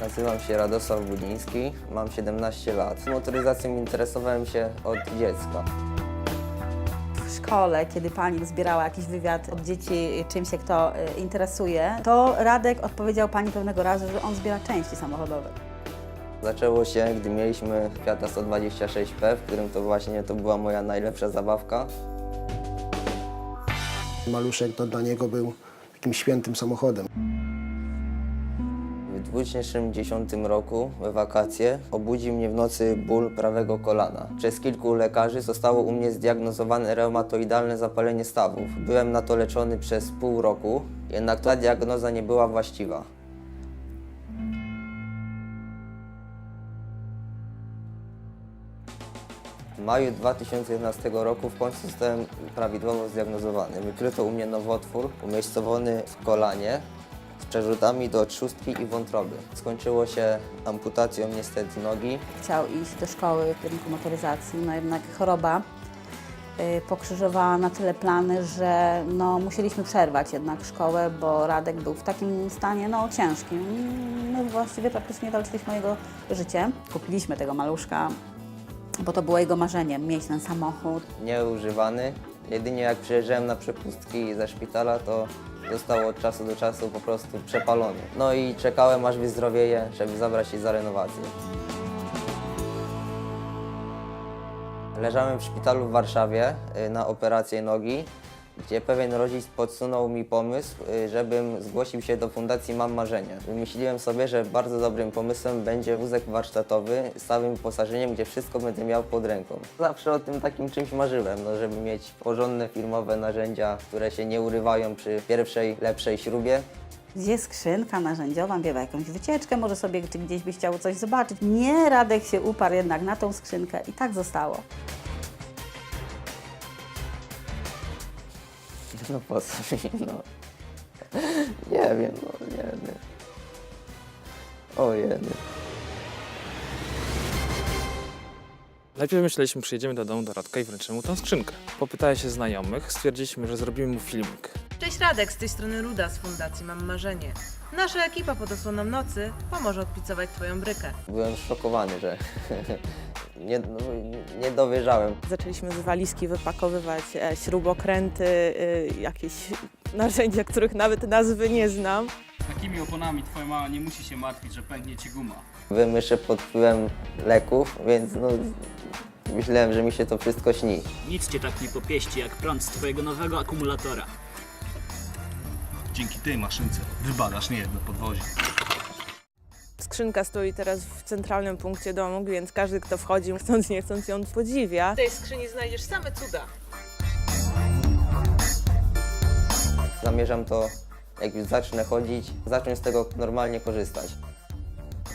Nazywam się Radosław Budziński, mam 17 lat. Motoryzacją interesowałem się od dziecka. w szkole, kiedy pani zbierała jakiś wywiad od dzieci, czym się kto y, interesuje, to Radek odpowiedział pani pewnego razu, że on zbiera części samochodowe. Zaczęło się, gdy mieliśmy Fiata 126P, w którym to właśnie to była moja najlepsza zabawka. Maluszek to dla niego był takim świętym samochodem. W 2010 roku we wakacje obudził mnie w nocy ból prawego kolana. Przez kilku lekarzy zostało u mnie zdiagnozowane reumatoidalne zapalenie stawów. Byłem na to leczony przez pół roku, jednak ta diagnoza nie była właściwa. W maju 2011 roku w końcu zostałem prawidłowo zdiagnozowany. Wykryto u mnie nowotwór umiejscowiony w kolanie z przerzutami do trzustki i wątroby. Skończyło się amputacją niestety nogi. Chciał iść do szkoły w kierunku motoryzacji, no jednak choroba y, pokrzyżowała na tyle plany, że no, musieliśmy przerwać jednak szkołę, bo Radek był w takim stanie no, ciężkim. My właściwie praktycznie walczyliśmy o jego życie. Kupiliśmy tego maluszka, bo to było jego marzeniem, mieć ten samochód. Nieużywany. Jedynie jak przyjeżdżałem na przepustki ze szpitala, to został od czasu do czasu po prostu przepalony. No i czekałem aż wyzdrowieje, żeby zabrać się za renowację. Leżałem w szpitalu w Warszawie y, na operację nogi, gdzie pewien rodzic podsunął mi pomysł, y, żebym zgłosił się do Fundacji Mam Marzenie. Wymyśliłem sobie, że bardzo dobrym pomysłem będzie wózek warsztatowy z całym wyposażeniem, gdzie wszystko będę miał pod ręką. Zawsze o tym takim czymś marzyłem, no, żeby mieć porządne firmowe narzędzia, które się nie urywają przy pierwszej, lepszej śrubie. Gdzie skrzynka narzędziowa, biewa jakąś wycieczkę, może sobie czy gdzieś by chciał coś zobaczyć. Nie, Radek się uparł jednak na tą skrzynkę i tak zostało. No po co mi, no. Nie wiem, no nie wiem. Ojej. Najpierw myśleliśmy, przyjedziemy do domu do Radka i wręczymy mu tą skrzynkę. Popytałem się znajomych, stwierdziliśmy, że zrobimy mu filmik. Cześć Radek, z tej strony Ruda z Fundacji Mam Marzenie. Nasza ekipa pod osłoną nocy pomoże odpicować Twoją brykę. Byłem szokowany, że nie, no, nie dowierzałem. Zaczęliśmy z walizki wypakowywać e, śrubokręty, e, jakieś narzędzia, których nawet nazwy nie znam. Takimi oponami twoja mama nie musi się martwić, że pęknie ci guma. Byłem jeszcze pod wpływem leków, więc no, myślałem, że mi się to wszystko śni. Nic cię tak nie popieści jak prąd z twojego nowego akumulatora. Dzięki tej maszynce wybadasz niejedno podwozie. Skrzynka stoi teraz w centralnym punkcie domu, więc każdy, kto wchodzi, chcąc nie chcąc ją podziwia. W tej skrzyni znajdziesz same cuda. Zamierzam to, jak już zacznę chodzić, zacząć z tego normalnie korzystać.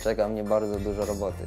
Czeka mnie bardzo dużo roboty.